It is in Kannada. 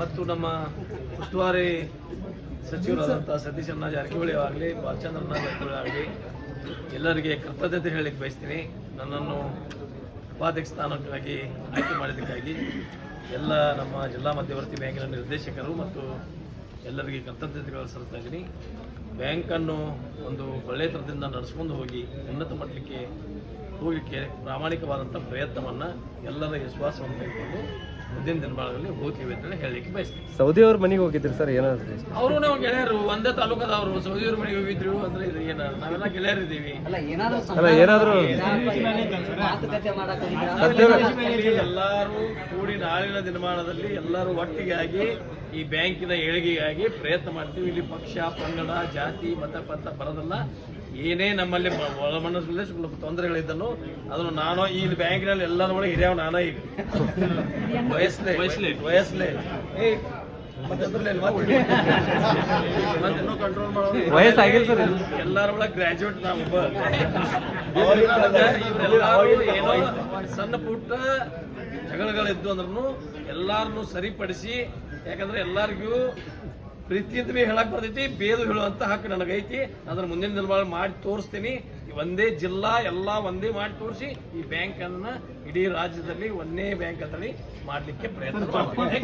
ಮತ್ತು ನಮ್ಮ ಉಸ್ತುವಾರಿ ಸಚಿವರಾದಂಥ ಸತೀಶ್ ಅಣ್ಣ ಜಾರಕಿಹೊಳಿ ಆಗಲಿ ಬಾಲಚಂದ್ರಣ್ಣ ಜಾರಕಿಹೊಳಿ ಆಗಲಿ, ಎಲ್ಲರಿಗೆ ಕೃತಜ್ಞತೆ ಹೇಳಲಿಕ್ಕೆ ಬಯಸ್ತೀನಿ. ನನ್ನನ್ನು ಉಪಾಧ್ಯಕ್ಷ ಸ್ಥಾನಕ್ಕಾಗಿ ಆಯ್ಕೆ ಮಾಡಿದ್ದಕ್ಕಾಗಿ ಎಲ್ಲ ನಮ್ಮ ಜಿಲ್ಲಾ ಮಧ್ಯವರ್ತಿ ಬ್ಯಾಂಕಿನ ನಿರ್ದೇಶಕರು ಮತ್ತು ಎಲ್ಲರಿಗೆ ಕೃತಜ್ಞತೆಗಳು ಸಲ್ಲಿಸ್ತಾ ಇದ್ದೀನಿ. ಬ್ಯಾಂಕನ್ನು ಒಂದು ಒಳ್ಳೆಯ ಥರದಿಂದ ನಡೆಸ್ಕೊಂಡು ಹೋಗಿ ಉನ್ನತ ಮಟ್ಟಕ್ಕೆ ಹೋಗಲಿಕ್ಕೆ ಪ್ರಾಮಾಣಿಕವಾದಂಥ ಪ್ರಯತ್ನವನ್ನು ಎಲ್ಲರ ವಿಶ್ವಾಸವನ್ನು ತೆಗೆದುಕೊಂಡು ಮುಂದಿನ ದಿನಮಾನಗಳಲ್ಲಿ ಹೋಗ್ತೀವಿ ಅಂತ ಹೇಳಲಿಕ್ಕೆ ಬಯಸ್ತೀವಿ ಸೌದಿ ಅವ್ರ ಮನೆಗೆ ಹೋಗಿದ್ರು ಸರ್ ಏನಾದ್ರು ಅವರು ನಾವು ಗೆಳೆಯರು ಒಂದೇ ತಾಲೂಕದವರು ಸೌದಿಯವ್ರ ಮನೆಗೆ ಹೋಗಿದ್ರು ಅಂದ್ರೆ ಇದು ಏನ ನಾವೆಲ್ಲ ಗೆಳೆಯರಿದ್ದೀವಿ. ಅಲ್ಲ ಏನಾದ್ರು ಅಲ್ಲ ಏನಾದ್ರು ಎಲ್ಲರೂ ಕೂಡಿ ನಾಳಿನ ದಿನಮಾನದಲ್ಲಿ ಎಲ್ಲರೂ ಒಟ್ಟಿಗಾಗಿ ಈ ಬ್ಯಾಂಕಿನ ಏಳಿಗೆಗಾಗಿ ಪ್ರಯತ್ನ ಮಾಡ್ತೀವಿ. ಇಲ್ಲಿ ಪಕ್ಷ ಪಂಗಡ ಜಾತಿ ಮತ ಪಂಥ ಬರೋದಲ್ಲ ಏನೇ ನಮ್ಮಲ್ಲಿ ಒಳಮನಸ್ಸಲ್ಲೇ ಒಳಮನಸ್ಸಲ್ಲಿ ಸ್ವಲ್ಪ ತೊಂದರೆಗಳಿದ್ದನು ಅದನ್ನು ನಾನು ಈ ಬ್ಯಾಂಕಿನಲ್ಲಿ ಎಲ್ಲರ ಒಳಗೆ ಹಿರಿಯವ ನಾನೇ ಈಗ. ವಯಸ್ಸಲೇ ವಯಸ್ಸಲೇ ವಯಸ್ಸಲೆ ಏ ವಯಸ್ಸಾಗಿಲ್ಲ ಸರ್. ಎಲ್ಲರ ಒಳಗೆ ಗ್ರಾಜುಯೇಟ್ ನಾವು ಏನೋ ಸಣ್ಣ ಪುಟ್ಟ ಜಗಳಗಳಿದ್ದು ಅಂದ್ರೂ ಎಲ್ಲಾರನ್ನು ಸರಿಪಡಿಸಿ ಯಾಕಂದ್ರೆ ಎಲ್ಲರಿಗೂ ಪ್ರೀತಿಯಿಂದ ಭೀ ಹೇಳಕ್ ಬರ್ತೈತಿ ಬೇದು ಹೇಳುವಂತ ಹಕ್ಕು ನನಗೈತಿ. ಅದನ್ನ ಮುಂದಿನ ದಿನಗಳು ಮಾಡಿ ತೋರಿಸ್ತೀನಿ. ಒಂದೇ ಜಿಲ್ಲಾ, ಎಲ್ಲಾ ಒಂದೇ ಮಾಡಿ ತೋರಿಸಿ, ಈ ಬ್ಯಾಂಕ್ ಅನ್ನ ಇಡೀ ರಾಜ್ಯದಲ್ಲಿ ಒಂದೇ ಬ್ಯಾಂಕ್ ಅಂತ ಮಾಡಲಿಕ್ಕೆ ಪ್ರಯತ್ನ ಮಾಡ್ತೀನಿ.